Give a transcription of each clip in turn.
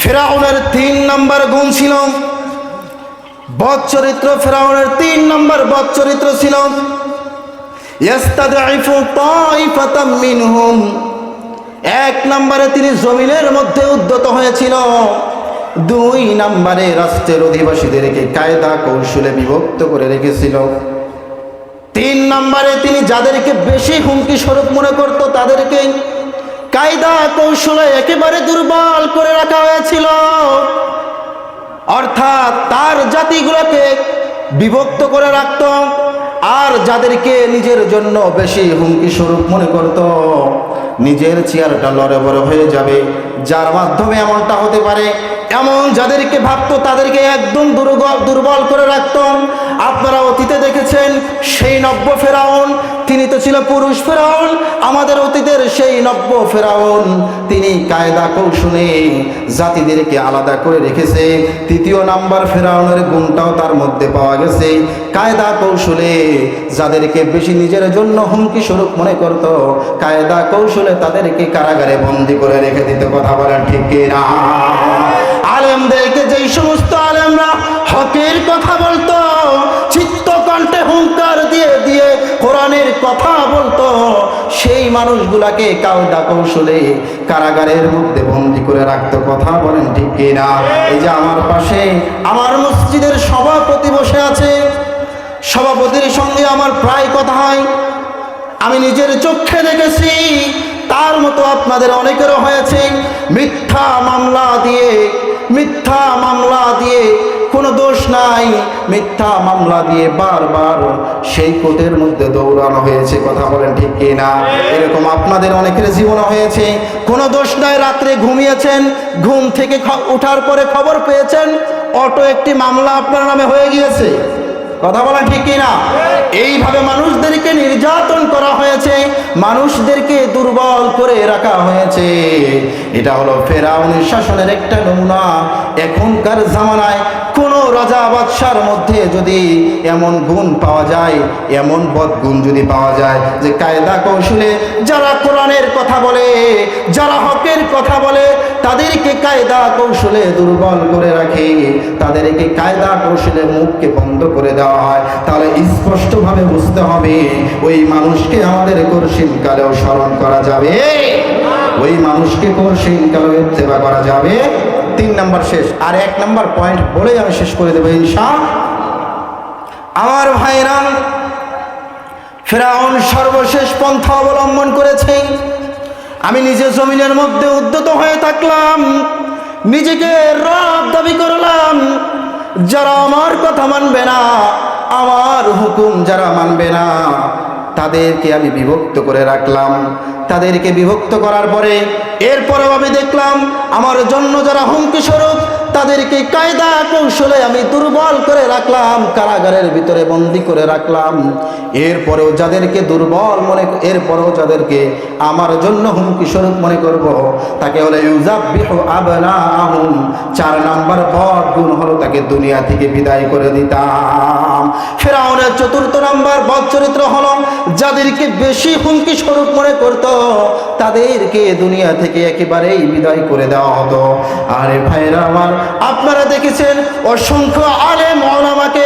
ফেরাউনের তিন নাম্বার গুণ ছিল। বদ চরিত্র ফেরাউনের তিন নাম্বার বদ চরিত্র ছিল। এক নম্বরে তিনি জমিনের মধ্যে উদ্যত হয়েছিল। দুই নম্বরে রাষ্ট্রের অধিবাসীদেরকে কায়দা কৌশলে বিভক্ত করে রেখেছিল। তিন নম্বরে তিনি যাদেরকে বেশি হুমকি স্বরূপ মনে করত, তাদেরকে কায়দা কৌশলে একেবারে দুর্বল করে রাখা হয়েছিল। অর্থাৎ তার জাতিগুলোকে বিভক্ত করে রাখত আর যাদেরকে নিজের জন্য বেশি হুমকি স্বরূপ মনে করত, নিজের চেয়ারটা লড়ে বড় হয়ে যাবে। যার মাধ্যমে এমনটা হতে পারে, এমন যাদেরকে ভাবতো তাদেরকে একদম দুর্বল দুর্বল করে রাখত। আপনারা অতীতে দেখেছেন সেই নব্য ফেরাউন তিনি তো ছিল পুরুষ ফেরাউন, আমাদের অতীতের সেই নব্য ফেরাউন। তিনি কায়দা কৌশলে জাতিদেরকে আলাদা করে রেখেছে। তৃতীয় নাম্বার ফেরাউনের গুণটাও তার মধ্যে পাওয়া গেছে। কায়দা কৌশলে যাদেরকে বেশি নিজের জন্য হুমকি স্বরূপ মনে করত, কায়দা কৌশলে তাদেরকে কারাগারে বন্দি করে রেখে দিতে। কথা বলেন ঠিক কিনা? আলেমদেরকে যেই সমস্ত আলেমরা হকের সেই মানুষগুলাকে কাউদা কৌশলে কারাগারের মধ্যে বন্দি করে রাখতে, কথা বলেন ঠিক কিনা? এই যে আমার পাশে আমার মসজিদের সভাপতি বসে আছে। সভাপতির সঙ্গে আমার প্রায় কথা হয়। আমি নিজের চোখে দেখেছি, তার মতো আপনাদের অনেকেরও হয়েছে। মিথ্যা মামলা দিয়ে, মিথ্যা মামলা দিয়ে কোনো দোষ নাই। মিথ্যা মামলা দিয়ে বারবার সেই কোর্টের মধ্যে দৌড়ানো হয়েছে, কথা বলেন ঠিক কি না এরকম আপনাদের অনেকের জীবনে হয়েছে। কোনো দোষ নাই, রাত্রে ঘুমিয়েছেন, ঘুম থেকে ওঠার পরে খবর পেয়েছেন, অটো একটি মামলা আপনার নামে হয়ে গিয়েছে। কথা বলা ঠিক কিনা? এইভাবে মানুষদেরকে নির্যাতন করা হয়েছে, মানুষদেরকে দুর্বল করে রাখা হয়েছে। এটা হলো ফেরাউনের শাসনের একটা নমুনা। এখনকার জামানায় কোন রাজা বাদশার মধ্যে যদি এমন গুণ পাওয়া যায়, এমন বদগুণ যদি পাওয়া যায় যে কায়দা কৌশলে যারা কোরআনের কথা বলে, যারা হকের কথা বলে, তাদেরকে কায়দা কৌশলে দুর্বল করে রাখে, তাদেরকে কায়দা কৌশলে মুখকে বন্ধ করে দেওয়া হয়। তাহলে স্পষ্টভাবে বুঝতে হবে, ওই মানুষকে আমাদের কঠিন কালেও স্মরণ করা যাবে। ওই মানুষকে কঠিন কালেও সেবা করা যাবে। তিন নাম্বার শেষ। আর এক নাম্বার পয়েন্ট বলেই আমি শেষ করে দেবো ইনশা আমার ভাইরা, ফেরাউন সর্বশেষ পন্থা অবলম্বন করেছে। আমি নিজে জমিনের মধ্যে উদ্যত হয়ে থাকলাম, নিজেকে রব দাবি করলাম, যারা আমার কথা মানবে না, আমার হুকুম যারা মানবে না। তাদেরকে আমি বিভক্ত করে রাখলাম। তাদেরকে বিভক্ত করার পরে এরপরেও আমি দেখলাম, আমার জন্য যারা হুমকি স্বরূপ তাদেরকে কায়দা কৌশলে আমি দুর্বল করে রাখলাম, কারাগারের ভিতরে বন্দি করে রাখলাম। এরপরেও যাদেরকে দুর্বল মনে এরপরেও যাদেরকে আমার জন্য হুমকি স্বরূপ মনে করব, তাকে হলে চার নাম্বার বদ গুণ হলো তাকে দুনিয়া থেকে বিদায় করে দিতাম। ফেরাউনের চতুর্থ নাম্বার বদ চরিত্র হলো যাদেরকে বেশি হুমকি স্বরূপ মনে করত, তাদেরকে দুনিয়া থেকে একেবারেই বিদায় করে দেওয়া হতো। আরে ভাইরা আমার, আপনারা দেখেছেন, অসংখ্য আলে ওলামাকে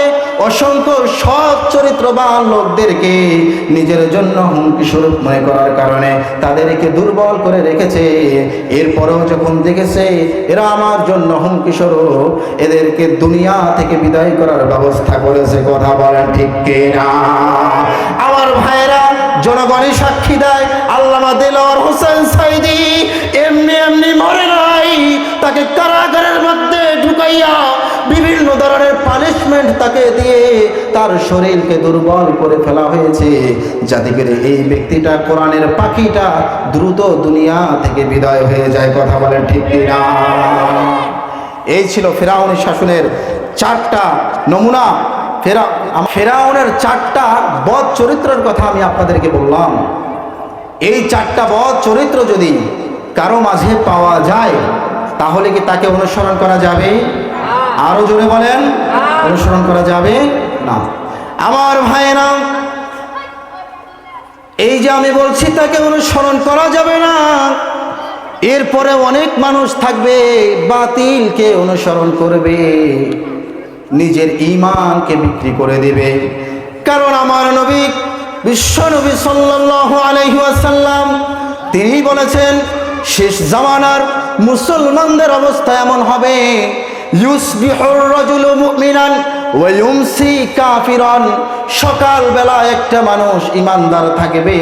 অসংখ্য সৎ চরিত্রবান লোকদেরকে নিজের জন্য হুমকি স্বরূপ মনে করার কারণে তাদেরকে দুর্বল করে রেখেছে। এরপরেও যখন দেখেছে এরা আমার জন্য হুমকি স্বরূপ, এদেরকে দুনিয়া থেকে বিদায় করার ব্যবস্থা করেছে, কথা বলেন ঠিক কিনা? আমার ভাইরা জনগণই সাক্ষী দেয়, আল্লামা দিলওয়ার হোসেন সাইদি এমনি এমনি মরে নাই, তাকে কারাগারের পানিশমেন্ট তাকে দিয়ে তার শরীরকে দুর্বল করে ফেলা হয়েছে। যাতে করে এই ব্যক্তিটা কোরআনের পাখিটা দ্রুত দুনিয়া থেকে বিদায় হয়ে যায়, কথা বলেন ঠিক কিনা? এই ছিল ফেরাউনি শাসনের চারটা নমুনা। ফেরা ফেরাউনের চারটা বদ চরিত্রের কথা আমি আপনাদেরকে বললাম। এই চারটা বদ চরিত্র যদি কারও মাঝে পাওয়া যায়, তাহলে কি তাকে অনুসরণ করা যাবে? আরও জোরে বলেন। অনুসরণ করা যাবে না। আমার ভাইয়েরা, এই যে আমি বলছি তাকে অনুসরণ করা যাবে না, এরপরে অনেক মানুষ থাকবে, বাতিলকে অনুসরণ করবে, নিজের ইমানকে বিক্রি করে দেবে। কারণ আমার নবী, বিশ্ব নবী সাল্লাল্লাহু আলাইহি ওয়াসাল্লাম তিনি বলেছেন, শেষ জামানার মুসলমানদের অবস্থা এমন হবে ইউমসি কাফিরান। সকালবেলা একটা মানুষ ইমানদার থাকবে।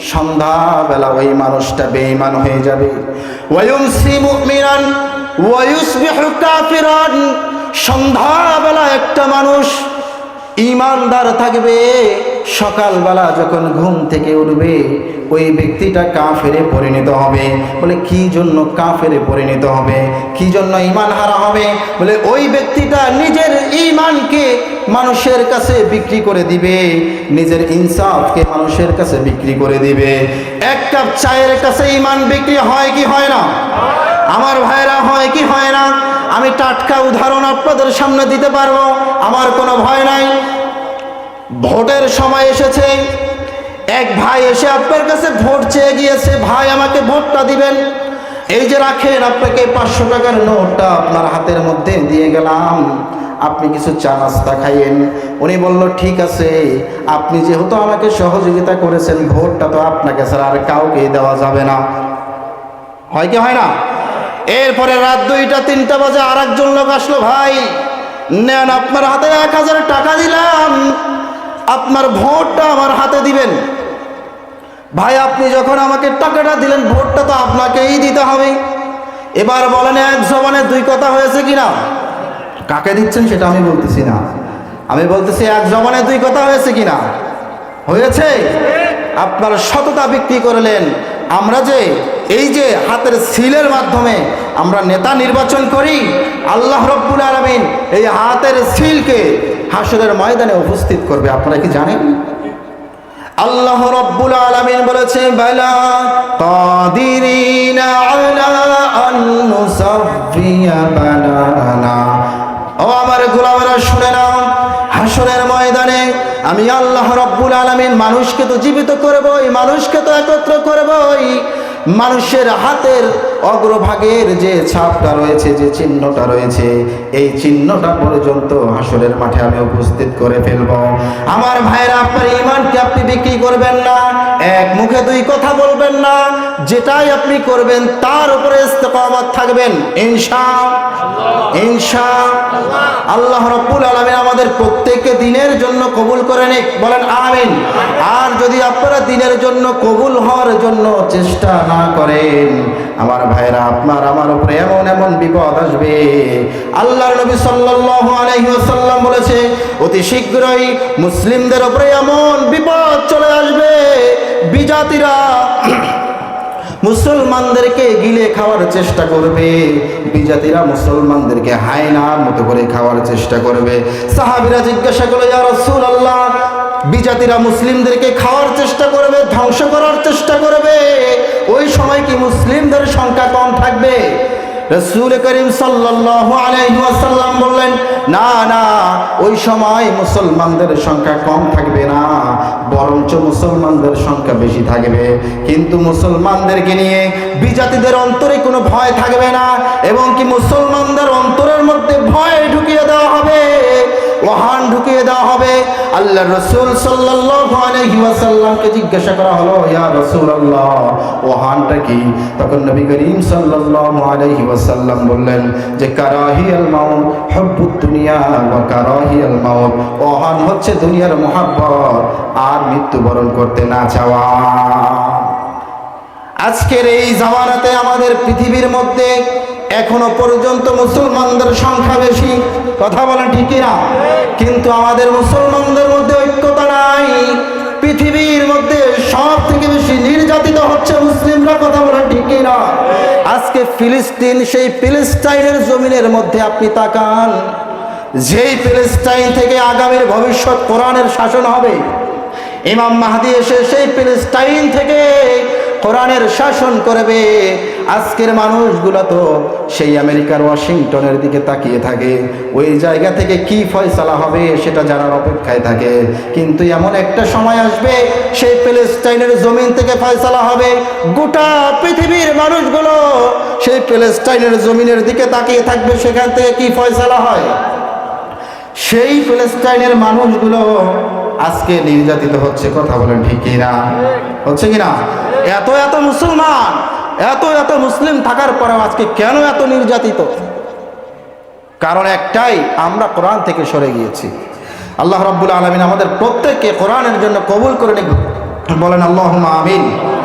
সন্ধ্যাবেলা ওই মানুষটা বেঈমান হয়ে যাবে। কাফিরান। সন্ধ্যাবেলা একটা মানুষ ইমানদার থাকবে। সকালবেলা যখন ঘুম থেকে উঠবে, ওই ব্যক্তিটা কাফেরে পরিণত হবে। বলে, কি জন্য কাফেরে পরিণত হবে? কি জন্য ইমান হারা হবে? বলে, ওই ব্যক্তিটা নিজের ইমানকে মানুষের কাছে বিক্রি করে দিবে। নিজের ইনসাফকে মানুষের কাছে বিক্রি করে দিবে। এক কাপ চায়ের কাছে ইমান বিক্রি হয় কি হয় না? আমার ভাইরা হয় কি হয় না? আমি টাটকা উদাহরণ আপনাদের সামনে দিতে পারব। আমার কোনো ভয় নাই। ভোটের সময় এসেছে। এক ভাই এসে আপনার কাছে ভোট চেয়ে গিয়েছে, ভাই আমাকে ভোটটা দিবেন। এই যে রাখেন, আপনাকে পাঁচশো টাকার নোটটা আপনার হাতের মধ্যে দিয়ে গেলাম। আপনি কিছু চা নাস্তা খাইয়েন। উনি বলল, ঠিক আছে, আপনি যেহেতু আমাকে সহযোগিতা করেছেন, ভোটটা তো আপনাকে ছাড়া আর কাউকে দেওয়া যাবে না। হয় কি হয় না? এরপরে রাত দুইটা, তিনটা বাজে আর একজন লোক আসলো, ভাই, নেন, আপনার হাতে এক হাজার টাকা দিলাম। আপনার ভোটটা আমার হাতে দিবেন। ভাই, আপনি যখন আমাকে টাকাটা দিলেন, ভোটটা তো আপনাকেই দিতে হবে। এবার বলেন, এক জবানে দুই কথা হয়েছে কিনা? কাকে দিচ্ছেন সেটা আমি বলতেছি না। আমি বলতেছি, এক জবানে দুই কথা হয়েছে কিনা? হয়েছে। আপনার সততা বিক্রি করলেন। আমরা যে, এই যে হাতের সিলের মাধ্যমে আমরা নেতা নির্বাচন করি, আল্লাহ রব্বুল আলমিন এই হাতের সিলকে হাসরের ময়দানে উপস্থিত করবে, আপনারা কি জানেন? আল্লাহ রব্বুল আলামিন বলেছে, বালা ও আমার গোলামেরা, শুনে নাও, হাসরের ময়দানে আমি আল্লাহ রব্বুল আলামিন মানুষকে তো জীবিত করবই, মানুষকে তো একত্র করবই। মানুষের হাতের অগ্রভাগের যে ছাপটা রয়েছে, যে চিহ্নটা রয়েছে, এই চিহ্নটা পর্যন্ত হাসরের মাঠে আমি উপস্থিত করে ফেলব। আমার ভাইয়েরা, আপনার ইমানকে আপনি বিক্রি করবেন না, এক মুখে দুই কথা বলবেন না, যেটাই আপনি করবেন তার উপরে ইস্তেকামত থাকবেন, ইনশা ইনশা আল্লাহ রব্বুল আলমিন আমাদের প্রত্যেককে দিনের জন্য কবুল করে নিক, বলেন আমিন। আর যদি আপনারা দিনের জন্য কবুল হওয়ার জন্য চেষ্টা না করেন। আমার ভাইরা, আপনার আমার উপরে এমন এমন বিপদ আসবে। আল্লাহর নবী সাল্লাল্লাহু আলাইহি ওয়াসাল্লাম বলেছে, অতি শীঘ্রই মুসলিমদের উপরে এমন বিপদ চলে আসবে। বিজাতিরা মুসলমানদেরকে গিলে খাওয়ার চেষ্টা করবে। বিজাতিরা মুসলমানদেরকে হায়নার মতো করে খাওয়ার চেষ্টা করবে। সাহাবিরা জিজ্ঞাসা করল, ইয়া রাসূলুল্লাহ বিজাতিরা মুসলিমদেরকে খাওয়ার চেষ্টা করবে, ধ্বংস করার চেষ্টা করবে। ওই সময় কি মুসলিমদের সংখ্যা কম থাকবে? রসুল করিম বললেন, না না, ওই সময় মুসলমানদের সংখ্যা কম থাকবে না, বরঞ্চ মুসলমানদের সংখ্যা বেশি থাকবে। কিন্তু মুসলমানদেরকে নিয়ে বিজাতিদের অন্তরে কোনো ভয় থাকবে না, এবং কি মুসলমানদের অন্তরের মধ্যে ভয় ঢুকিয়ে দেওয়া হবে? হবে আল্লাহ রসুল ওয়াসাল্লামকে জিজ্ঞাসা করা হলো, ইয়া রাসূলুল্লাহ ওহানটা কি? তখন নবী করিম আলাইহি ওয়াসাল্লাম বললেন, যে কারাহিয়াল মাউত, হুব্বুদ দুনিয়া ওয়া কারাহিয়াল মাউত। ওহান হচ্ছে দুনিয়ার মোহাব্বত, আর মৃত্যুবরণ করতে না চাওয়া। আজকের এই জামানাতে আমাদের পৃথিবীর মধ্যে এখনও পর্যন্ত মুসলমানদের সংখ্যা বেশি। কথা বলেন ঠিকই না কিন্তু আমাদের মুসলমানদের মধ্যে ঐক্যতা নাই। পৃথিবীর মধ্যে সব থেকে বেশি নির্যাতিত হচ্ছে মুসলিমরা, কথা বলেন ঠিকই না আজকে ফিলিস্তিন সেই ফিলিস্তাইনের জমিনের মধ্যে আপনি তাকান। যেই ফিলিস্তাইন থেকে আগামীর ভবিষ্যৎ কোরআনের শাসন হবে, ইমাম মাহাদি এসে সেই ফিলিস্তাইন থেকে কোরআনের শাসন করবে। আজকের মানুষগুলো তো সেই আমেরিকার ওয়াশিংটনের দিকে তাকিয়ে থাকে। ওই জায়গা থেকে কি ফয়সালা হবে সেটা জানার অপেক্ষায় থাকে। কিন্তু এমন একটা সময় আসবে, সেই প্যালেস্টাইনের জমিন থেকে ফয়সালা হবে। গোটা পৃথিবীর মানুষগুলো সেই প্যালেস্টাইনের জমিনের দিকে তাকিয়ে থাকবে, সেখান থেকে কি ফয়সালা হয়? সেই প্যালেস্টাইনের মানুষগুলো আজকে নির্যাতিত হচ্ছে, কথা বলেন ঠিক কিনা? হচ্ছে কিনা? এত এত মুসলমান এত এত মুসলিম থাকার পরেও আজকে কেন এত নির্যাতিত? কারণ একটাই, আমরা কোরআন থেকে সরে গিয়েছি। আল্লাহ রব্বুল আলমিন আমাদের প্রত্যেককে কোরআনের জন্য কবুল করে নিক। বলেন আল্লাহ আমিন।